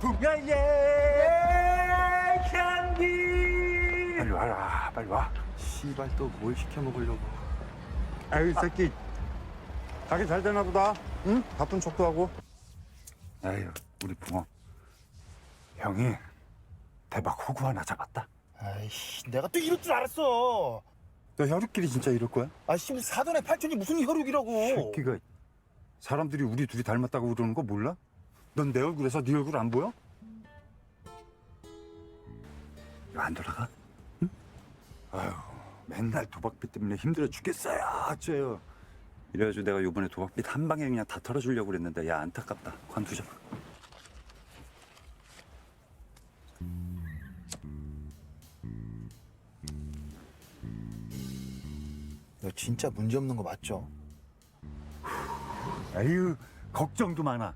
풍야의 향기 빨리 와라 빨리 와 씨발 또 뭘 시켜 먹으려고 아유 이 새끼 가게 잘 되나 보다 응? 바쁜 척도 하고 아유 우리 붕어 형이 대박 호구 하나 잡았다 아이씨, 내가 또 이럴 줄 알았어. 너 혈육끼리 진짜 이럴 거야? 아이씨, 무슨 사돈의 팔촌이 무슨 혈육이라고. 새끼가 사람들이 우리 둘이 닮았다고 그러는 거 몰라? 넌 내 얼굴에서 네 얼굴 안 보여? 이거 안 돌아가? 아유 맨날 도박비 때문에 힘들어 죽겠어요. 어째요 이래가지고 내가 요번에 도박빚 한 방에 그냥 다 털어주려고 그랬는데 야 안타깝다. 관두자. 이거 진짜 문제 없는 거 맞죠? 아유 걱정도 많아